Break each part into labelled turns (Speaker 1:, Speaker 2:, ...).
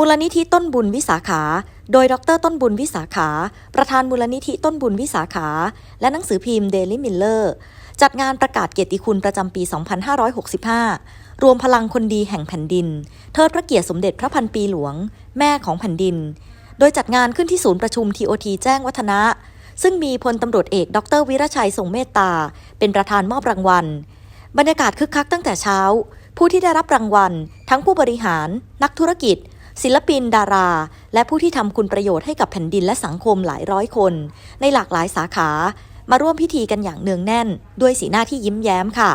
Speaker 1: มูลนิธิต้นบุญวิสาขา โดยดรต้นบุญวิสาขา ประธานมูลนิธิต้นบุญวิสาขา และหนังสือพิมพ์ Daily Miller จัดงานประกาศเกียรติคุณประจำปี 2565 รวมพลังคนดีแห่งแผ่นดิน เทิดพระเกียรติสมเด็จพระพันปีหลวง แม่ของแผ่นดิน โดยจัดงานขึ้นที่ศูนย์ประชุม TOT แจ้งวัฒนะ ซึ่งมีพลตำรวจเอกดรวิรชัยทรงเมตตา เป็นประธานมอบรางวัล บรรยากาศคึกคักตั้งแต่เช้า ผู้ที่ได้รับรางวัล ทั้งผู้บริหาร นักธุรกิจ ศิลปินดารา และผู้ที่ทำคุณประโยชน์ให้กับแผ่นดินและสังคมหลายร้อยคน ในหลากหลายสาขา มาร่วมพิธีกันอย่างเนืองแน่น ด้วยสีหน้าที่ยิ้มแย้มค่ะ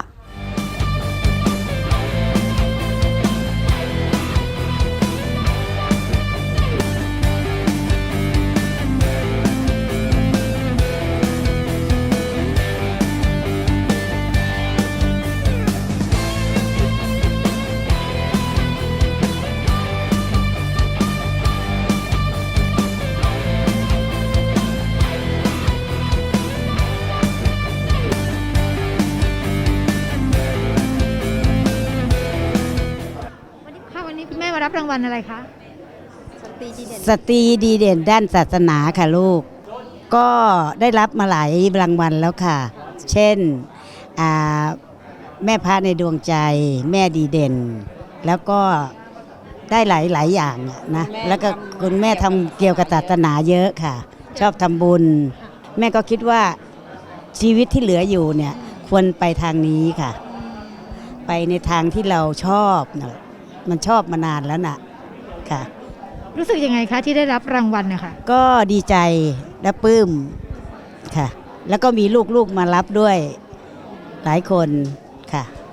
Speaker 2: ม่มารับรางวัลอะไรคะ
Speaker 3: สตรีดีเด่นด้านศาสนาค่ะลูก ก็ได้รับมาหลายรางวัลแล้วค่ะ เช่นอ่าแม่พระในดวงใจ แม่ดีเด่น แล้วก็ได้หลายหลายอย่างอะนะแล้วก็คุณแม่ทำเกี่ยวกับศาสนาเยอะค่ะ ชอบทำบุญ แม่ก็คิดว่าชีวิตที่เหลืออยู่เนี่ยควรไปทางนี้ค่ะ ไปในทางที่เราชอบนะ มันชอบมานานแล้วน่ะค่ะ
Speaker 2: รู้สึกยังไงคะที่ได้รับรางวัลนะคะ
Speaker 3: ก็ดีใจและปลื้มค่ะ แล้วก็มีลูกๆมารับด้วยหลายคนค่ะ